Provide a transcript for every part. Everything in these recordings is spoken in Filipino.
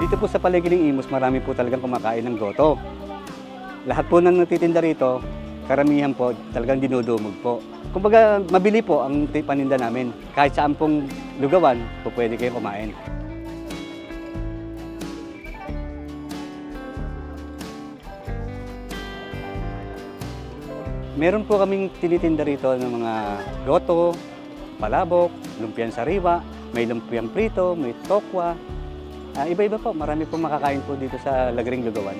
Dito po sa palengke ng Imus, marami po talagang kumakain ng goto. Lahat po ng natitinda rito, karamihan po talagang dinudumog po. Kumbaga, mabili po ang paninda namin. Kahit saan pong lugawan, po pwede kayong kumain. Meron po kaming tinitinda rito ng mga goto, palabok, lumpiang sariwa, may lumpiang prito, may tokwa. Ah, iba-iba po, marami po makakain po dito sa Lagring Lugawan.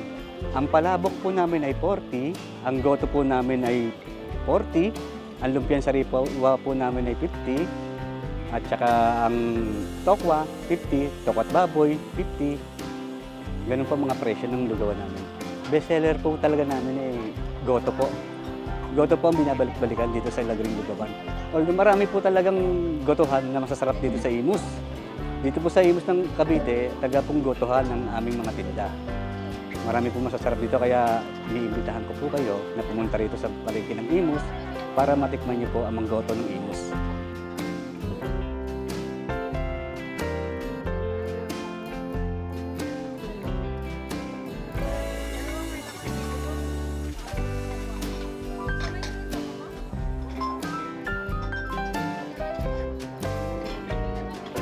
Ang palabok po namin ay 40, ang goto po namin ay 40, ang lumpiang sariwa po namin ay 50, at saka ang tokwa, 50, tokwat baboy, 50. Ganun po mga presyo ng lugawan namin. Best seller po talaga namin ay goto po. Goto po ang binabalik-balikan dito sa Lagring Lugawan. Although marami po talagang gotohan na masasarap dito sa Imus. Dito po sa Imus ng Cavite, taga pong ng aming mga tinda. Marami po masasarap dito kaya iniimbitahan ko po kayo na pumunta rito sa palengke ng Imus para matikman niyo po ang mga goto ng Imus.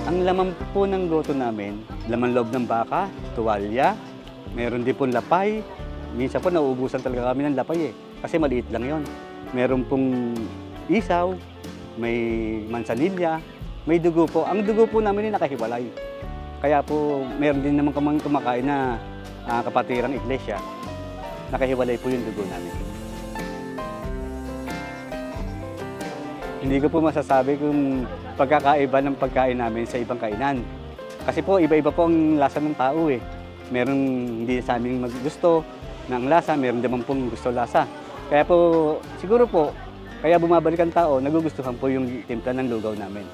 Ang laman po ng goto namin, laman loob ng baka, tuwalya, meron din pong lapay. Minsan po nauubusan talaga kami ng lapay eh, kasi maliit lang yon. Meron pong isaw, may mansanilya, may dugo po. Ang dugo po namin ay nakahiwalay. Kaya po meron din naman kamang kumakain na ah, kapatirang iglesia. Nakahiwalay po yung dugo namin. Hindi ko po masasabi kung pagkakaiba ng pagkain namin sa ibang kainan. Kasi po, iba-iba po ang lasa ng tao eh. Meron hindi sa amin maggusto ng lasa, meron naman pong gusto lasa. Kaya po, siguro po, kaya bumabalik ang tao, nagugustuhan po yung timpla ng lugaw namin.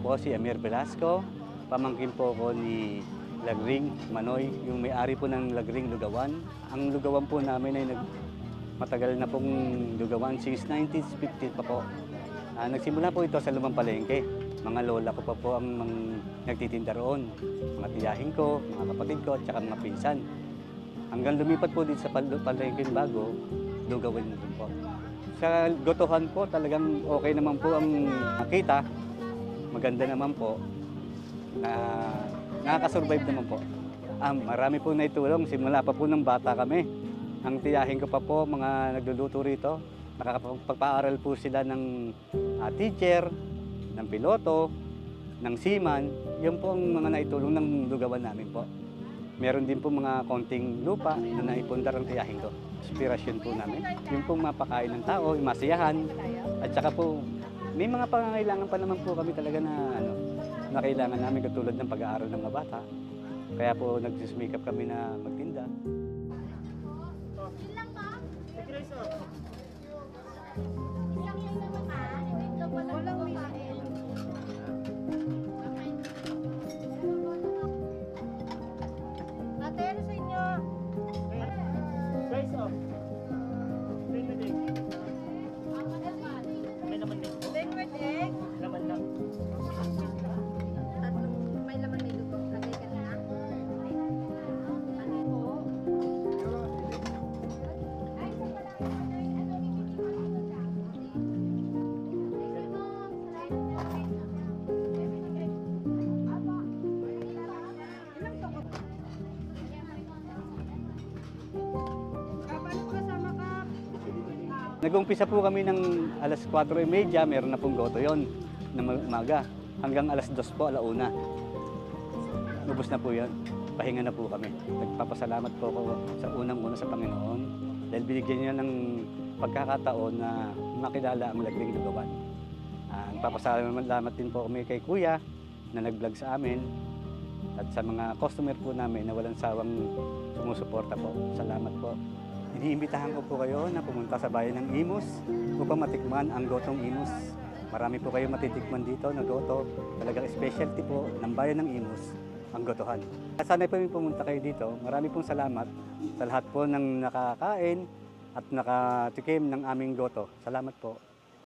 Po si Amir Velasco, pamangkin po ko ni Lagring Manoy, yung may-ari po ng Lagring Lugawan. Ang lugawan po namin ay nag, matagal na pong lugawan, since 1950 pa po. Ah, nagsimula po ito sa Lumang Palengke. Mga lola ko pa po ang mga nagtitinda roon. Mga tiyahin ko, mga kapatid ko, at saka mga pinsan. Hanggang lumipat po dito sa Pal- Palengke bago, lugawan po. Sa gotohan po, talagang okay naman po ang makita maganda naman po na nakakasurvive naman po. Ah, marami po naitulong simula pa po ng bata kami. Ang tiyahin ko pa po mga nagluluto rito. Nakakapagpaaral po sila ng ah, teacher, ng piloto, ng seaman. Yun po ang mga naitulong ng lugawan namin po. Meron din po mga konting lupa na naipundar ang tiyahin ko. Inspirasyon po namin. Yung pong mapakain ng tao, yung masiyahan. At saka po, may mga pangangailangan pa naman po kami talaga na ano, na kailangan namin katulad ng pag-aaral ng mga bata. Kaya po nagsisimikap kami na magtinda. Ate, sa inyo? Guys, oh. May naman May Nag-umpisa po kami ng alas 4.30, meron na pong goto yon na umaga. Hanggang alas 2 po, alauna. Ubus na po yun. Pahinga na po kami. Nagpapasalamat po ako sa unang-una sa Panginoon dahil binigyan niya ng pagkakataon na makilala ang Lagring Lugawan. Ah, nagpapasalamat din po kami kay Kuya na nag-vlog sa amin at sa mga customer po namin na walang sawang sumusuporta po. Salamat po. Iniimbitahan ko po kayo na pumunta sa bayan ng Imus upang matikman ang gotong Imus. Marami po kayo matitikman dito na goto. Talagang specialty po ng bayan ng Imus. ang gotohan. Sana'y po pumunta kayo dito. Marami pong salamat sa lahat po ng nakakain at nakatikim ng aming goto. Salamat po.